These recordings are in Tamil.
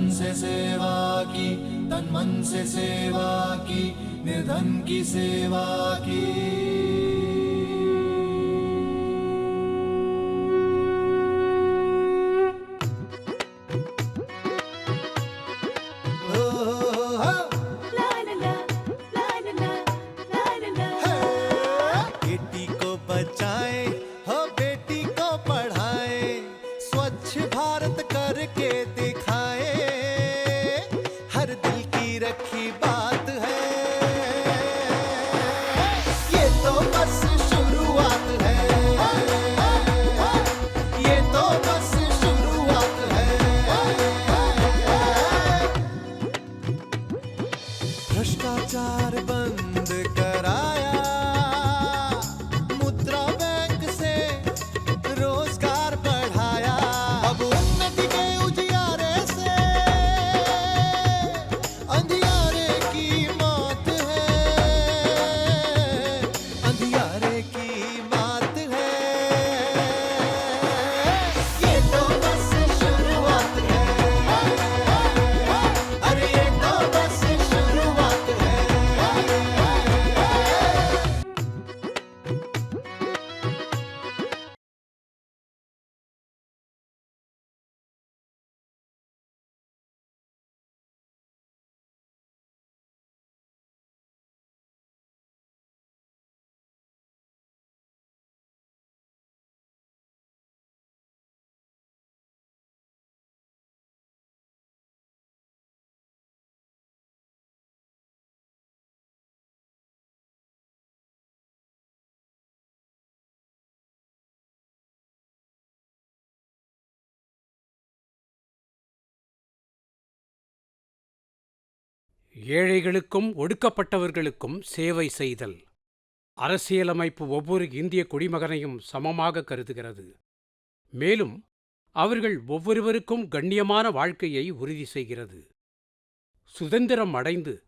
धन से सेवा की तन मन से सेवा की निर्धन की सेवा की। ஏழைகளுக்கும் ஒடுக்கப்பட்டவர்களுக்கும் சேவை செய்தல். அரசியலமைப்பு ஒவ்வொரு இந்திய குடிமகனையும் சமமாக கருதுகிறது. மேலும் அவர்கள் ஒவ்வொருவருக்கும் கண்ணியமான வாழ்க்கையை உறுதி செய்கிறது. சுதந்திரம் அடைந்து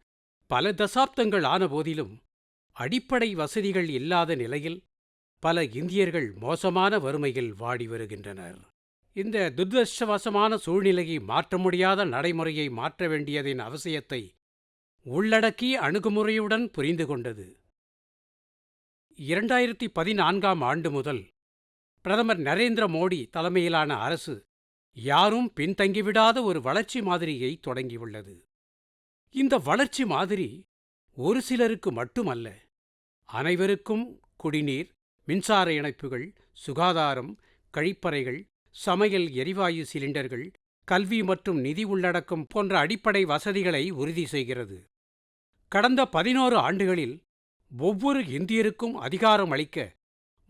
பல தசாப்தங்கள் ஆன போதிலும் அடிப்படை வசதிகள் இல்லாத நிலையில் பல இந்தியர்கள் மோசமான வறுமையில் வாடி வருகின்றனர். இந்த துர்தர்ஷவசமான சூழ்நிலையை மாற்ற முடியாத நடைமுறையை மாற்ற வேண்டியதின் அவசியத்தை உள்ளடக்கிய அணுகுமுறையுடன் புரிந்து கொண்டது. இரண்டாயிரத்தி பதினான்காம் ஆண்டு முதல் பிரதமர் நரேந்திர மோடி தலைமையிலான அரசு யாரும் பின்தங்கிவிடாத ஒரு வளர்ச்சி மாதிரியை தொடங்கியுள்ளது. இந்த வளர்ச்சி மாதிரி ஒரு சிலருக்கு மட்டுமல்ல அனைவருக்கும் குடிநீர் மின்சார இணைப்புகள் சுகாதாரம் கழிப்பறைகள் சமையல் எரிவாயு சிலிண்டர்கள் கல்வி மற்றும் நிதி உள்ளடக்கம் போன்ற அடிப்படை வசதிகளை உறுதி செய்கிறது. கடந்த பதினோரு ஆண்டுகளில் ஒவ்வொரு இந்தியருக்கும் அதிகாரம் அளிக்க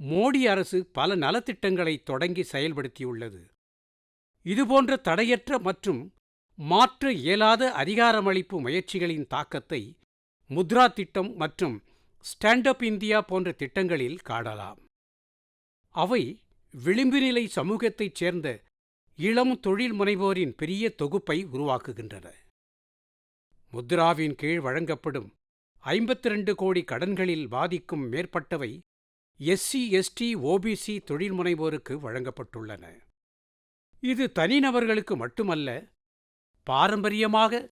மோடி அரசு பல நலத்திட்டங்களை தொடங்கி செயல்படுத்தியுள்ளது. இதுபோன்ற தடையற்ற மற்றும் மாற்ற இயலாத அதிகாரமளிப்பு முயற்சிகளின் தாக்கத்தை முத்ரா திட்டம் மற்றும் ஸ்டாண்ட் அப் இந்தியா போன்ற திட்டங்களில் காணலாம். அவை விளிம்புநிலை சமூகத்தைச் சேர்ந்த இளம் தொழில் முனைவோரின் பெரிய தொகுப்பை உருவாக்குகின்றன. முத்ராவின் கீழ் வழங்கப்படும் ஐம்பத்தி ரெண்டு கோடி கடன்களில் பாதிக்கும் மேற்பட்டவை எஸ்சி எஸ்டி ஓபிசி தொழில் முனைவோருக்கு வழங்கப்பட்டுள்ளன. இது தனிநபர்களுக்கு மட்டுமல்ல பாரம்பரியமாக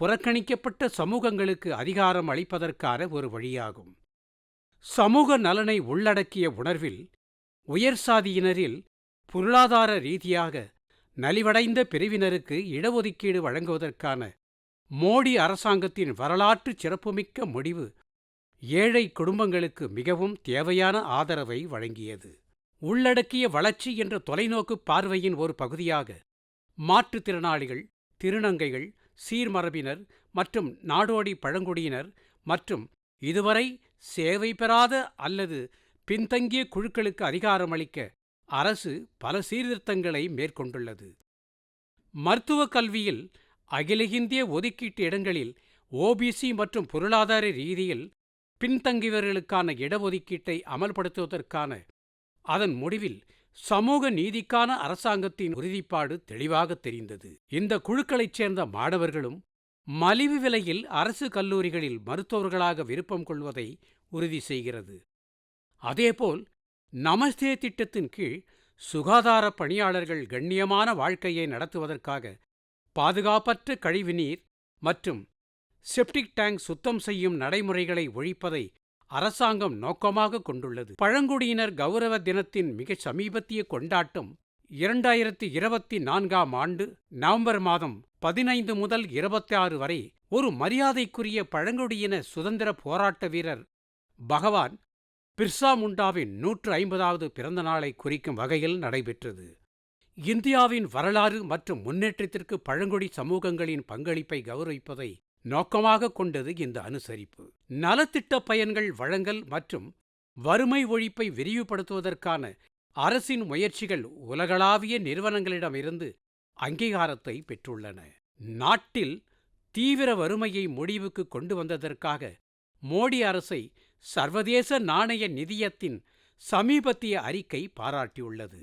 புறக்கணிக்கப்பட்ட சமூகங்களுக்கு அதிகாரம் அளிப்பதற்கான ஒரு வழியாகும். சமூக நலனை உள்ளடக்கிய உணர்வில் உயர் சாதியினரில் பொருளாதார ரீதியாக நலிவடைந்த பிரிவினருக்கு இடஒதுக்கீடு வழங்குவதற்கான மோடி அரசாங்கத்தின் வரலாற்று சிறப்புமிக்க முடிவு ஏழை குடும்பங்களுக்கு மிகவும் தேவையான ஆதரவை வழங்கியது. உள்ளடக்கிய வளர்ச்சி என்ற தொலைநோக்கு பார்வையின் ஒரு பகுதியாக மாற்றுத்திறனாளிகள் திருநங்கைகள் சீர்மரபினர் மற்றும் நாடோடி பழங்குடியினர் மற்றும் இதுவரை சேவை பெறாத அல்லது பின்தங்கிய குழுக்களுக்கு அதிகாரமளிக்க அரசு பல சீர்திருத்தங்களை மேற்கொண்டுள்ளது. மருத்துவக் கல்வியில் அகில இந்திய ஒதுக்கீட்டு இடங்களில் ஓபிசி மற்றும் பொருளாதார ரீதியில் பின்தங்கியவர்களுக்கான இடஒதுக்கீட்டை அமல்படுத்துவதற்கான அதன் முடிவில் சமூக நீதிக்கான அரசாங்கத்தின் உறுதிப்பாடு தெளிவாக தெரிந்தது. இந்த குழுக்களைச் சேர்ந்த மாணவர்களும் மலிவு விலையில் அரசு கல்லூரிகளில் மருத்துவர்களாக விருப்பம் கொள்வதை உறுதி செய்கிறது. அதேபோல் நமஸ்தே திட்டத்தின் கீழ் சுகாதார பணியாளர்கள் கண்ணியமான வாழ்க்கையை நடத்துவதற்காக பாதுகாப்பற்ற கழிவுநீர் மற்றும் செப்டிக் டேங்க் சுத்தம் செய்யும் நடைமுறைகளை ஒழிப்பதை அரசாங்கம் நோக்கமாக கொண்டுள்ளது. பழங்குடியினர் கௌரவ தினத்தின் மிக சமீபத்திய கொண்டாட்டம் இரண்டாயிரத்தி இருபத்தி நான்காம் ஆண்டு நவம்பர் மாதம் பதினைந்து முதல் இருபத்தி ஆறு வரை ஒரு மரியாதைக்குரிய பழங்குடியின சுதந்திர போராட்ட வீரர் பகவான் பிர்சா முண்டாவின் நூற்று ஐம்பதாவது பிறந்த நாளை குறிக்கும் வகையில் நடைபெற்றது. இந்தியாவின் வரலாறு மற்றும் முன்னேற்றத்திற்கு பழங்குடி சமூகங்களின் பங்களிப்பை கௌரவிப்பதை நோக்கமாக கொண்டது இந்த அனுசரிப்பு. நலத்திட்ட பயன்கள் வழங்கல் மற்றும் வறுமை ஒழிப்பை விரிவுபடுத்துவதற்கான அரசின் முயற்சிகள் உலகளாவிய நிறுவனங்களிடமிருந்து அங்கீகாரத்தை பெற்றுள்ளன. நாட்டில் தீவிர வறுமையை முடிவுக்கு கொண்டு வந்ததற்காக மோடி அரசை சர்வதேச நாணய நிதியத்தின் சமீபத்திய அறிக்கை பாராட்டியுள்ளது.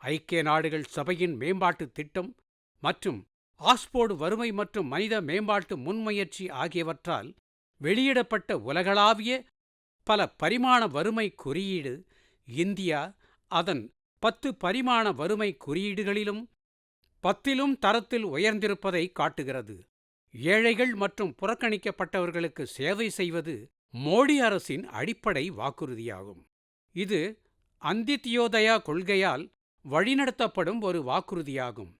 ஐக்கிய நாடுகள் சபையின் மேம்பாட்டு திட்டம் மற்றும் ஆஸ்போர்டு வறுமை மற்றும் மனித மேம்பாட்டு முன்முயற்சி ஆகியவற்றால் வெளியிடப்பட்ட உலகளாவிய பல பரிமாண வறுமை குறியீடு இந்தியா அதன் பத்து பரிமாண வறுமை குறியீடுகளிலும் பத்திலும் தரத்தில் உயர்ந்திருப்பதை காட்டுகிறது. ஏழைகள் மற்றும் புறக்கணிக்கப்பட்டவர்களுக்கு சேவை செய்வது மோடி அரசின் அடிப்படை வாக்குறுதியாகும். இது அந்தித்யோதயா கொள்கையால் வழிநடத்தப்படும் ஒரு வாக்குறுதியாகும்.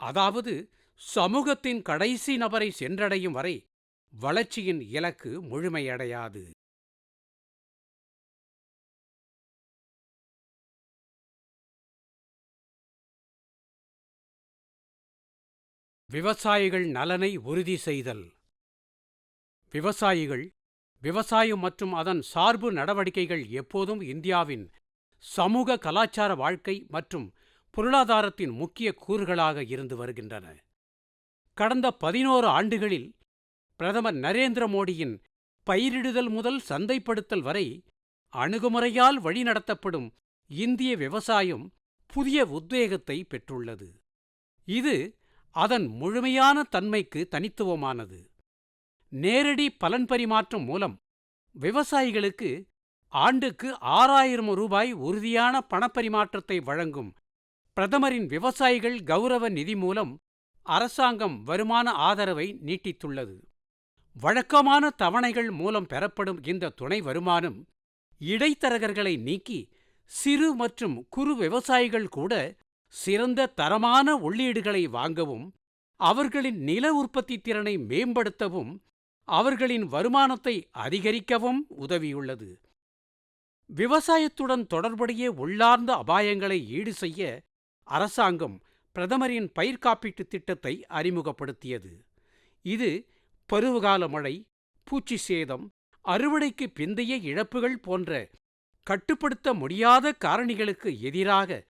அதாவது சமூகத்தின் கடைசி நபரை சென்றடையும் வரை வளர்ச்சியின் இலக்கு முழுமையடையாது. விவசாயிகள் நலனை உறுதி செய்தல். விவசாயிகள் விவசாயம் மற்றும் அதன் சார்பு நடவடிக்கைகள் எப்போதும் இந்தியாவின் சமூக கலாச்சார வாழ்க்கை மற்றும் பொருளாதாரத்தின் முக்கிய கூறுகளாக இருந்து வருகின்றன. கடந்த பதினோரு ஆண்டுகளில் பிரதமர் நரேந்திர மோடியின் பயிரிடுதல் முதல் சந்தைப்படுத்தல் வரை அணுகுமுறையால் வழிநடத்தப்படும் இந்திய விவசாயம் புதிய உத்வேகத்தை பெற்றுள்ளது. இது அதன் முழுமையான தன்மைக்கு தனித்துவமானது. நேரடி பலன் பரிமாற்றம் மூலம் விவசாயிகளுக்கு ஆண்டுக்கு ஆறாயிரம் ரூபாய் உறுதியான பணப்பரிமாற்றத்தை வழங்கும் பிரதமரின் விவசாயிகள் கௌரவ நிதி மூலம் அரசாங்கம் வருமான ஆதரவை நீட்டித்துள்ளது. வழக்கமான தவணைகள் மூலம் பெறப்படும் இந்த துணை வருமானம் இடைத்தரகர்களை நீக்கி சிறு மற்றும் குறு விவசாயிகள் கூட சிறந்த தரமான உள்ளீடுகளை வாங்கவும் அவர்களின் நில உற்பத்தி திறனை மேம்படுத்தவும் அவர்களின் வருமானத்தை அதிகரிக்கவும் உதவியுள்ளது. விவசாயத்துடன் தொடர்புடைய உள்ளார்ந்த அபாயங்களை ஈடு செய்ய அரசாங்கம் பிரதமரின் பயிர் காப்பீட்டுத் திட்டத்தை அறிமுகப்படுத்தியது. இது பருவகால மழை பூச்சி சேதம் அறுவடைக்கு பிந்தைய இழப்புகள் போன்ற கட்டுப்படுத்த முடியாத காரணிகளுக்கு எதிராக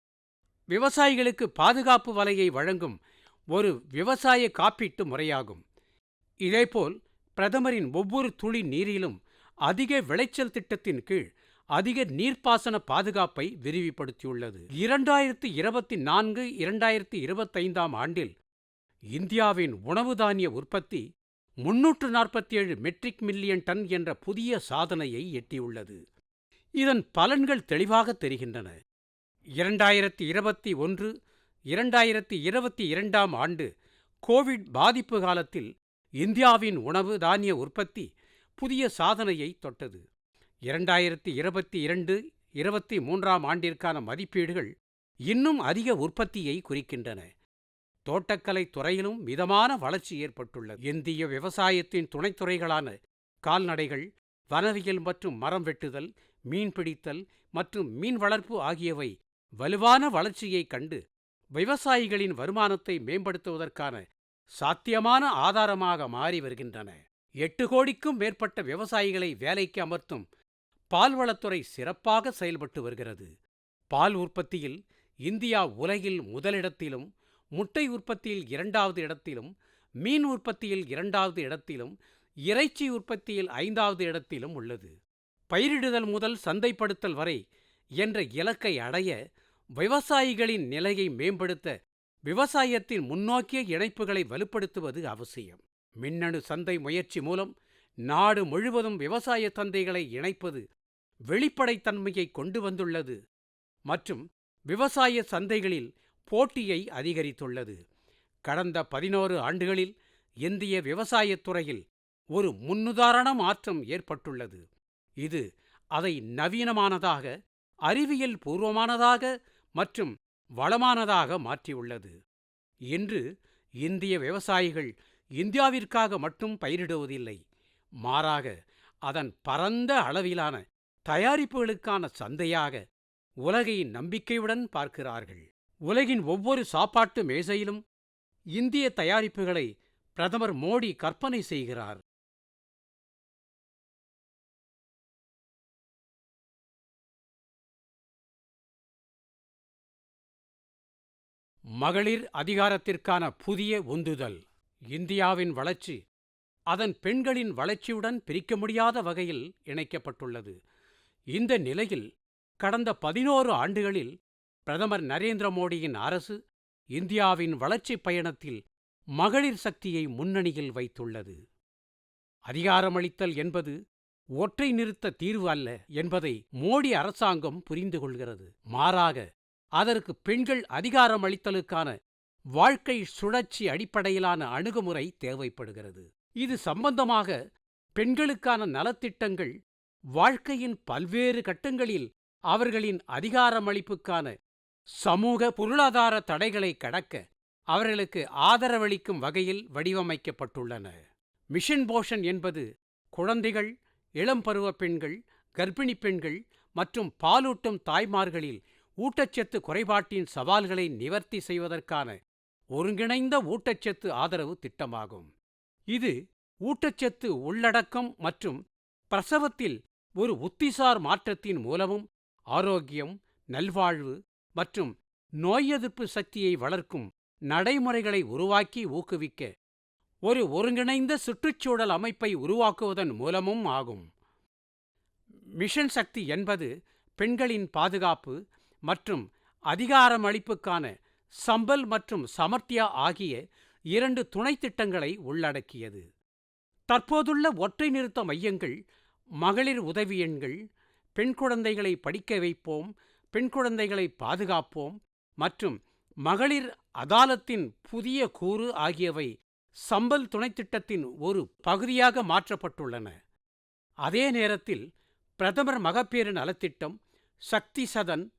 விவசாயிகளுக்கு பாதுகாப்பு வலையை வழங்கும் ஒரு விவசாய காப்பீட்டு முறையாகும். இதேபோல் பிரதமரின் ஒவ்வொரு துளி நீரிலும் அதிக விளைச்சல் திட்டத்தின் கீழ் அதிக நீர்ப்பாசன பாதுகாப்பை விரிவுபடுத்தியுள்ளது. இரண்டாயிரத்தி இருபத்தி நான்கு இரண்டாயிரத்தி இருபத்தைந்தாம் ஆண்டில் இந்தியாவின் உணவு தானிய உற்பத்தி முன்னூற்று நாற்பத்தி ஏழு மெட்ரிக் மில்லியன் டன் என்ற புதிய சாதனையை எட்டியுள்ளது. இதன் பலன்கள் தெளிவாக தெரிகின்றன. இரண்டாயிரத்தி இருபத்தி ஒன்று இரண்டாயிரத்தி இருபத்தி இரண்டாம் ஆண்டு கோவிட் பாதிப்பு காலத்தில் இந்தியாவின் உணவு தானிய உற்பத்தி புதிய சாதனையை தொட்டது. இரண்டாயிரத்தி இருபத்தி இரண்டு இருபத்தி மூன்றாம் ஆண்டிற்கான மதிப்பீடுகள் இன்னும் அதிக உற்பத்தியை குறிக்கின்றன. தோட்டக்கலை துறையிலும் மிதமான வளர்ச்சி ஏற்பட்டுள்ளது. இந்திய விவசாயத்தின் துணைத்துறைகளான கால்நடைகள் வனவியல் மற்றும் மரம் வெட்டுதல் மீன்பிடித்தல் மற்றும் மீன் வளர்ப்பு ஆகியவை வலுவான வளர்ச்சியைக் கண்டு விவசாயிகளின் வருமானத்தை மேம்படுத்துவதற்கான சாத்தியமான ஆதாரமாக மாறி வருகின்றன. எட்டு கோடிக்கும் மேற்பட்ட விவசாயிகளை வேலைக்கு அமர்த்தும் பால்வளத்துறை சிறப்பாக செயல்பட்டு வருகிறது. பால் உற்பத்தியில் இந்தியா உலகில் முதலிடத்திலும் முட்டை உற்பத்தியில் இரண்டாவது இடத்திலும் மீன் உற்பத்தியில் இரண்டாவது இடத்திலும் இறைச்சி உற்பத்தியில் ஐந்தாவது இடத்திலும் உள்ளது. பயிரிடுதல் முதல் சந்தைப்படுத்தல் வரை என்ற இலக்கை அடைய விவசாயிகளின் நிலையை மேம்படுத்த விவசாயத்தின் முன்னோக்கிய இணைப்புகளை வலுப்படுத்துவது அவசியம். மின்னணு சந்தை முயற்சி மூலம் நாடு முழுவதும் விவசாய சந்தைகளை இணைப்பது வெளிப்படைத்தன்மையை கொண்டு வந்துள்ளது மற்றும் விவசாய சந்தைகளில் போட்டியை அதிகரித்துள்ளது. கடந்த பதினோரு ஆண்டுகளில் இந்திய விவசாயத் துறையில் ஒரு முன்னுதாரண மாற்றம் ஏற்பட்டுள்ளது. இது அதை நவீனமானதாக அறிவியல் பூர்வமானதாக மற்றும் வளமானதாக மாற்றியுள்ளது. இன்று இந்திய விவசாயிகள் இந்தியாவிற்காக மட்டும் பயிரிடுவதில்லை மாறாக அதன் பரந்த அளவிலான தயாரிப்புகளுக்கான சந்தையாக உலகை நம்பிக்கையுடன் பார்க்கிறார்கள். உலகின் ஒவ்வொரு சாப்பாட்டு மேசையிலும் இந்திய தயாரிப்புகளை பிரதமர் மோடி கற்பனை செய்கிறார். மகளிர் அதிகாரத்திற்கான புதிய உந்துதல். இந்தியாவின் வளர்ச்சி அதன் பெண்களின் வளர்ச்சியுடன் பிரிக்க முடியாத வகையில் இணைக்கப்பட்டுள்ளது. இந்த நிலையில் கடந்த பதினோரு ஆண்டுகளில் பிரதமர் நரேந்திர மோடியின் அரசு இந்தியாவின் வளர்ச்சிப் பயணத்தில் மகளிர் சக்தியை முன்னணியில் வைத்துள்ளது. அதிகாரமளித்தல் என்பது ஒற்றை நிறுத்த தீர்வு அல்ல என்பதை மோடி அரசாங்கம் புரிந்து கொள்கிறது. மாறாக அதற்கு பெண்கள் அதிகாரமளித்தலுக்கான வாழ்க்கை சுழற்சி அடிப்படையிலான அணுகுமுறை தேவைப்படுகிறது. இது சம்பந்தமாக பெண்களுக்கான நலத்திட்டங்கள் வாழ்க்கையின் பல்வேறு கட்டங்களில் அவர்களின் அதிகாரமளிப்புக்கான சமூக பொருளாதார தடைகளை கடக்க அவர்களுக்கு ஆதரவளிக்கும் வகையில் வடிவமைக்கப்பட்டுள்ளன. மிஷன் போஷன் என்பது குழந்தைகள் இளம்பருவ பெண்கள் கர்ப்பிணிப் பெண்கள் மற்றும் பாலூட்டும் தாய்மார்களில் ஊட்டச்சத்து குறைபாட்டின் சவால்களை நிவர்த்தி செய்வதற்கான ஒருங்கிணைந்த ஊட்டச்சத்து ஆதரவு திட்டமாகும். இது ஊட்டச்சத்து உள்ளடக்கம் மற்றும் பிரசவத்தில் ஒரு உத்திசார் மாற்றத்தின் மூலமும் ஆரோக்கியம் நல்வாழ்வு மற்றும் நோய் எதிர்ப்பு சக்தியை வளர்க்கும் நடைமுறைகளை உருவாக்கி ஊக்குவிக்க ஒரு ஒருங்கிணைந்த சுற்றுச்சூழல் அமைப்பை உருவாக்குவதன் மூலமும் ஆகும். மிஷன் சக்தி என்பது பெண்களின் பாதுகாப்பு மற்றும் அதிகாரமளிப்புக்கான சம்பல் மற்றும் சமர்த்தியா ஆகிய இரண்டு துணை திட்டங்களை உள்ளடக்கியது. தற்போதுள்ள ஒற்றை நிறுத்த மையங்கள் மகளிர் உதவி எண்கள் பெண் குழந்தைகளை படிக்க வைப்போம் பெண் குழந்தைகளை பாதுகாப்போம் மற்றும் மகளிர் அதாலத்தின் புதிய கூறு ஆகியவை சம்பல் துணைத் திட்டத்தின் ஒரு பகுதியாக மாற்றப்பட்டுள்ளன. அதே நேரத்தில் பிரதமர் மகப்பேறு நலத்திட்டம் சக்தி சதன்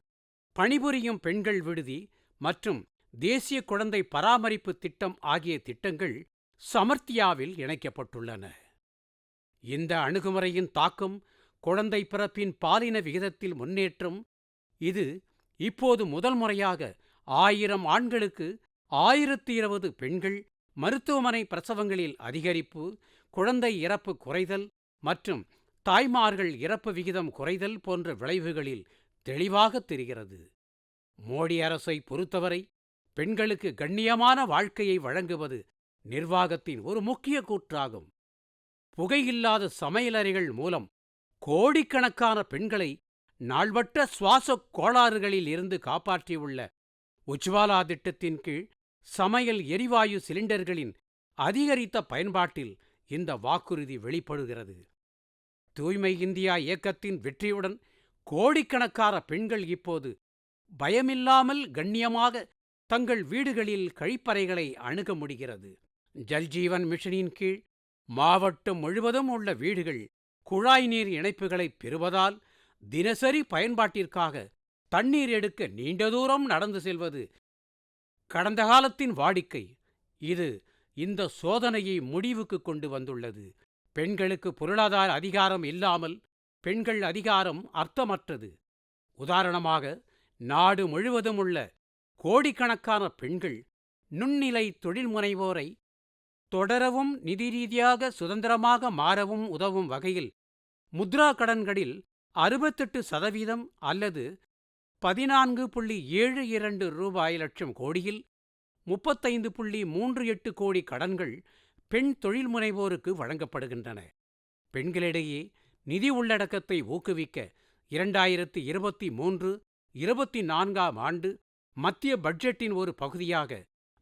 பணிபுரியும் பெண்கள் விடுதி மற்றும் தேசிய குழந்தை பராமரிப்பு திட்டம் ஆகிய திட்டங்கள் சமர்த்தியாவில் இணைக்கப்பட்டுள்ளன. இந்த அணுகுமுறையின் தாக்கம் குழந்தை பிறப்பின் பாலின விகிதத்தில் முன்னேற்றம் இது இப்போது முதல் முறையாக ஆயிரம் ஆண்களுக்கு ஆயிரத்தி இருபது பெண்கள் மருத்துவமனை பிரசவங்களில் அதிகரிப்பு குழந்தை இறப்பு குறைதல் மற்றும் தாய்மார்கள் இறப்பு விகிதம் குறைதல் போன்ற விளைவுகளில் தெளிவாக தெரிகிறது. மோடி அரசை பொறுத்தவரை பெண்களுக்கு கண்ணியமான வாழ்க்கையை வழங்குவது நிர்வாகத்தின் ஒரு முக்கிய கூற்றாகும். புகையில்லாத சமையலறைகள் மூலம் கோடிக்கணக்கான பெண்களை நாள்வட்ட சுவாசக் கோளாறுகளில் இருந்து காப்பாற்றியுள்ள உஜ்வாலா திட்டத்தின் கீழ் சமையல் எரிவாயு சிலிண்டர்களின் அதிகரித்த பயன்பாட்டில் இந்த வாக்குறுதி வெளிப்படுகிறது. தூய்மை இந்தியா இயக்கத்தின் வெற்றியுடன் கோடிக்கணக்கான பெண்கள் இப்போது பயமில்லாமல் கண்ணியமாக தங்கள் வீடுகளில் கழிப்பறைகளை அணுக முடிகிறது. ஜல்ஜீவன் மிஷனின் கீழ் மாவட்டம் முழுவதும் உள்ள வீடுகள் குழாய் நீர் இணைப்புகளை பெறுவதால் தினசரி பயன்பாட்டிற்காக தண்ணீர் எடுக்க நீண்ட தூரம் நடந்து செல்வது கடந்த காலத்தின் வாடிக்கை. இது இந்த சோதனையை முடிவுக்கு கொண்டு வந்துள்ளது. பெண்களுக்கு பொருளாதார அதிகாரம் இல்லாமல் பெண்கள் அதிகாரம் அர்த்தமற்றது. உதாரணமாக நாடு முழுவதும் உள்ள கோடிக்கணக்கான பெண்கள் நுண்ணிலை தொழில்முனைவோரை தொடரவும் நிதி ரீதியாக சுதந்திரமாக மாறவும் உதவும் வகையில் முத்ரா கடன்களில் அறுபத்தெட்டு சதவீதம் அல்லது பதினான்கு புள்ளி ஏழு இரண்டு ரூபாய் லட்சம் கோடியில் முப்பத்தைந்து புள்ளி மூன்று எட்டு கோடி கடன்கள் பெண் தொழில் முனைவோருக்கு வழங்கப்படுகின்றன. பெண்களிடையே நிதி உள்ளடக்கத்தை ஊக்குவிக்க இரண்டாயிரத்து இருபத்தி மூன்று இருபத்தி நான்காம் ஆண்டு மத்திய பட்ஜெட்டின் ஒரு பகுதியாக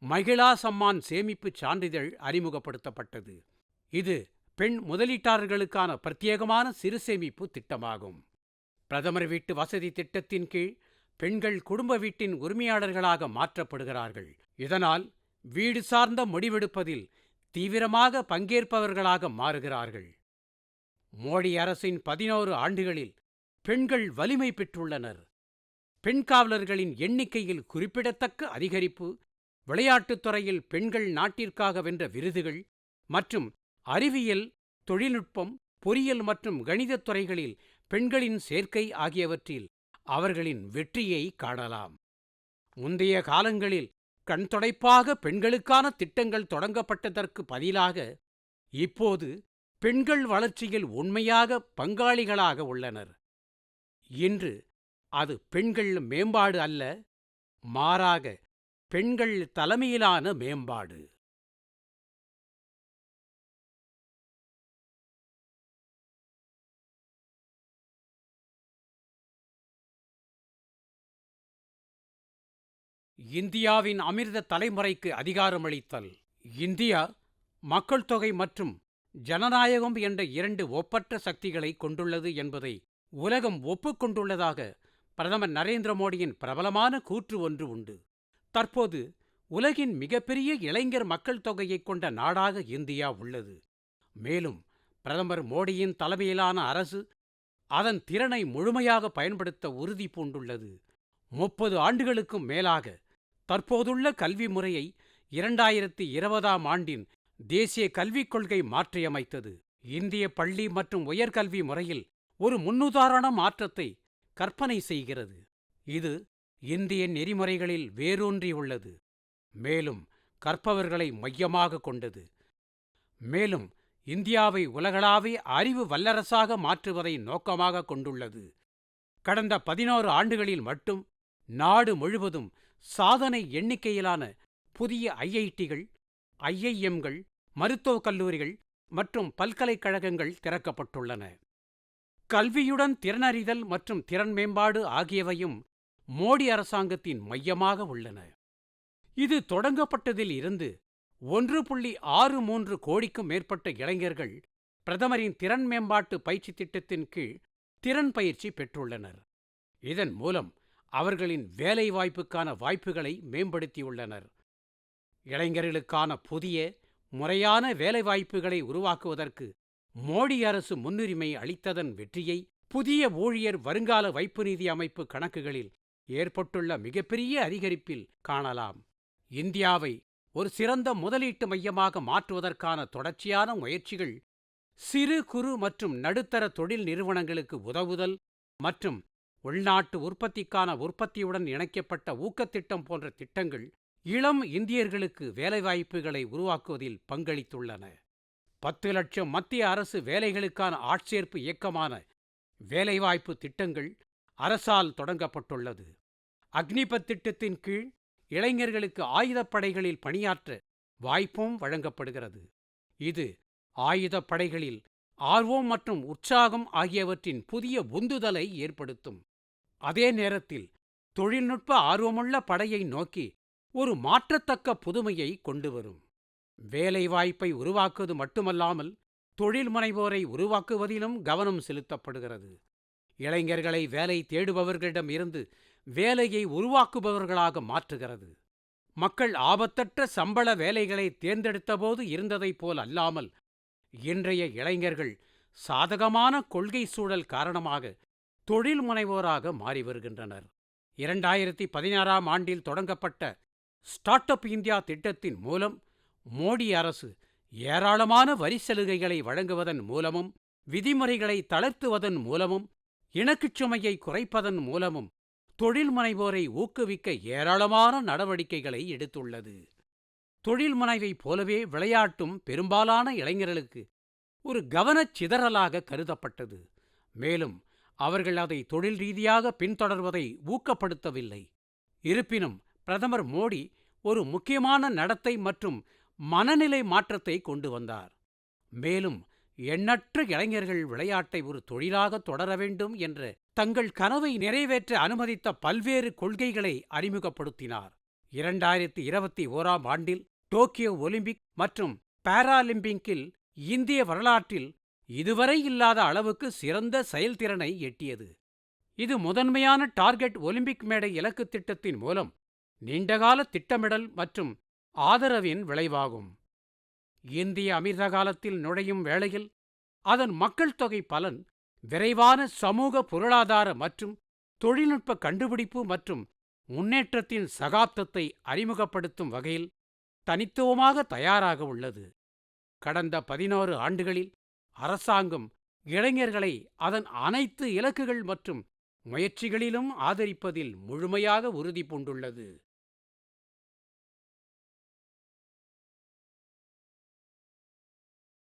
மகிழா சம்மான் சேமிப்புச் சான்றிதழ் அறிமுகப்படுத்தப்பட்டது. இது பெண் முதலீட்டாளர்களுக்கான பிரத்யேகமான சிறு சேமிப்பு திட்டமாகும். பிரதமர் வீட்டு வசதி திட்டத்தின் கீழ் பெண்கள் குடும்ப வீட்டின் உரிமையாளர்களாக மாற்றப்படுகிறார்கள். இதனால் வீடு சார்ந்த முடிவெடுப்பதில் தீவிரமாக பங்கேற்பவர்களாக மாறுகிறார்கள். மோடி அரசின் பதினோரு ஆண்டுகளில் பெண்கள் வலிமை பெற்றுள்ளனர். பெண் காவலர்களின் எண்ணிக்கையில் குறிப்பிடத்தக்க அதிகரிப்பு விளையாட்டுத் துறையில் பெண்கள் நாட்டிற்காக வென்ற விருதுகள் மற்றும் அறிவியல் தொழில்நுட்பம் பொறியியல் மற்றும் கணிதத் துறைகளில் பெண்களின் சேர்க்கை ஆகியவற்றில் அவர்களின் வெற்றியை காணலாம். முந்தைய காலங்களில் கண்தொடைப்பாக பெண்களுக்கான திட்டங்கள் தொடங்கப்பட்டதற்கு பதிலாக இப்போது பெண்கள் வளர்ச்சியில் உண்மையாக பங்காளிகளாக உள்ளனர். இன்று அது பெண்கள் மேம்பாடு அல்ல மாறாக பெண்கள் தலைமையிலான மேம்பாடு. இந்தியாவின் அமிர்த தலைமுறைக்கு அதிகாரமளித்தல். இந்தியா மக்கள் தொகை மற்றும் ஜனநாயகம் என்ற இரண்டு ஒப்பற்ற சக்திகளை கொண்டுள்ளது என்பதை உலகம் ஒப்புக்கொண்டுள்ளதாக பிரதமர் நரேந்திர மோடியின் பிரபலமான கூற்று ஒன்று உண்டு. தற்போது உலகின் மிகப்பெரிய இளைஞர் மக்கள் தொகையைக் கொண்ட நாடாக இந்தியா உள்ளது. மேலும் பிரதமர் மோடியின் தலைமையிலான அரசு அதன் திறனை முழுமையாக பயன்படுத்த உறுதி பூண்டுள்ளது. முப்பது ஆண்டுகளுக்கும் மேலாக தற்போதுள்ள கல்வி முறையை இரண்டாயிரத்தி இருபதாம் ஆண்டின் தேசிய கல்விக் கொள்கை மாற்றியமைத்தது. இந்திய பள்ளி மற்றும் உயர்கல்வி முறையில் ஒரு முன்னுதாரண மாற்றத்தை கற்பனை செய்கிறது. இது இந்திய நெறிமுறைகளில் வேரூன்றியுள்ளது. மேலும் கற்பவர்களை மையமாக கொண்டது. மேலும் இந்தியாவை உலகளாவிய அறிவு வல்லரசாக மாற்றுவதை நோக்கமாக கொண்டுள்ளது. கடந்த பதினோரு ஆண்டுகளில் மட்டும் நாடு முழுவதும் சாதனை எண்ணிக்கையிலான புதிய ஐஐடிகள் ஐஐஎம்கள் மருத்துவக் கல்லூரிகள் மற்றும் பல்கலைக்கழகங்கள் திறக்கப்பட்டுள்ளன. கல்வியுடன் திறனறிதல் மற்றும் திறன் மேம்பாடு ஆகியவையும் மோடி அரசாங்கத்தின் மையமாக உள்ளன. இது தொடங்கப்பட்டதில் இருந்து ஒன்று புள்ளி ஆறு மூன்று கோடிக்கும் மேற்பட்ட இளைஞர்கள் பிரதமரின் திறன் மேம்பாட்டு பயிற்சி திட்டத்தின் கீழ் திறன் பயிற்சி பெற்றுள்ளனர். இதன் மூலம் அவர்களின் வேலைவாய்ப்புக்கான வாய்ப்புகளை மேம்படுத்தியுள்ளனர். இளைஞர்களுக்கான புதிய முறையான வேலைவாய்ப்புகளை உருவாக்குவதற்கு மோடி அரசு முன்னுரிமை அளித்ததன் வெற்றியை புதிய ஊழியர் வருங்கால வைப்பு நிதி அமைப்பு கணக்குகளில் ஏற்பட்டுள்ள மிகப்பெரிய அதிகரிப்பில் காணலாம். இந்தியாவை ஒரு சிறந்த முதலீட்டு மையமாக மாற்றுவதற்கான தொடர்ச்சியான முயற்சிகள் சிறு குறு மற்றும் நடுத்தர தொழில் நிறுவனங்களுக்கு உதவுதல் மற்றும் உள்நாட்டு உற்பத்திக்கான உற்பத்தியுடன் இணைக்கப்பட்ட ஊக்கத்திட்டம் போன்ற திட்டங்கள் இளம் இந்தியர்களுக்கு வேலைவாய்ப்புகளை உருவாக்குவதில் பங்களித்துள்ளன. பத்து லட்சம் மத்திய அரசு வேலைகளுக்கான ஆட்சேர்ப்பு இயக்கமான வேலைவாய்ப்பு திட்டங்கள் அரசால் தொடங்கப்பட்டுள்ளது. அக்னிபத் திட்டத்தின் கீழ் இளைஞர்களுக்கு ஆயுதப்படைகளில் பணியாற்ற வாய்ப்பும் வழங்கப்படுகிறது. இது ஆயுதப்படைகளில் ஆர்வம் மற்றும் உற்சாகம் ஆகியவற்றின் புதிய உந்துதலை ஏற்படுத்தும். அதே நேரத்தில் தொழில்நுட்ப ஆர்வமுள்ள படையை நோக்கி ஒரு மாற்றத்தக்க புதுமையை கொண்டு வரும் வேலைவாய்ப்பை உருவாக்குவது மட்டுமல்லாமல் தொழில் முனைவோரை உருவாக்குவதிலும் கவனம் செலுத்தப்படுகிறது. இளைஞர்களை வேலை தேடுபவர்களிடம் இருந்து வேலையை உருவாக்குபவர்களாக மாற்றுகிறது. மக்கள் ஆபத்தற்ற சம்பள வேலைகளை தேர்ந்தெடுத்தபோது இருந்ததைப் போல் அல்லாமல் இன்றைய இளைஞர்கள் சாதகமான கொள்கை சூழல் காரணமாக தொழில் முனைவோராக மாறி வருகின்றனர். இரண்டாயிரத்தி பதினாறாம் ஆண்டில் தொடங்கப்பட்ட ஸ்டார்ட் அப் இந்தியா திட்டத்தின் மூலம் மோடி அரசு ஏராளமான வரி சலுகைகளை வழங்குவதன் மூலமும் விதிமுறைகளை தளர்த்துவதன் மூலமும் இணக்குச்சுமையை குறைப்பதன் மூலமும் தொழில் முனைவோரை ஊக்குவிக்க ஏராளமான நடவடிக்கைகளை எடுத்துள்ளது. தொழில் முனைவைப் போலவே விளையாட்டும் பெரும்பாலான இளைஞர்களுக்கு ஒரு கவனச் சிதறலாக கருதப்பட்டது. மேலும் அவர்கள் அதை தொழில் ரீதியாக பின்தொடர்வதை ஊக்கப்படுத்தவில்லை. இருப்பினும் பிரதமர் மோடி ஒரு முக்கியமான நடத்தை மற்றும் மனநிலை மாற்றத்தை கொண்டு வந்தார். மேலும் எண்ணற்ற இளைஞர்கள் விளையாட்டை ஒரு தொழிலாக தொடர வேண்டும் என்ற தங்கள் கனவை நிறைவேற்ற அனுமதித்த பல்வேறு கொள்கைகளை அறிமுகப்படுத்தினார். இரண்டாயிரத்தி இருபத்தி ஓராம் ஆண்டில் டோக்கியோ ஒலிம்பிக் மற்றும் பாராலிம்பிக்கில் இந்திய வரலாற்றில் இதுவரை இல்லாத அளவுக்கு சிறந்த செயல்திறனை எட்டியது. இது முதன்மையான டார்கெட் ஒலிம்பிக் மேடை இலக்கு திட்டத்தின் மூலம் நீண்டகால திட்டமிடல் மற்றும் ஆதரவின் விளைவாகும். இந்திய அமிர்த காலத்தில் நுழையும் வேளையில் அதன் மக்கள் தொகை பலன் விரைவான சமூக பொருளாதார மற்றும் தொழில்நுட்ப கண்டுபிடிப்பு மற்றும் முன்னேற்றத்தின் சகாப்தத்தை அறிமுகப்படுத்தும் வகையில் தனித்துவமாக தயாராக உள்ளது. கடந்த பதினோரு ஆண்டுகளில் அரசாங்கம் இளைஞர்களை அதன் அனைத்து இலக்குகள் மற்றும் முயற்சிகளிலும் ஆதரிப்பதில் முழுமையாக உறுதி பூண்டுள்ளது.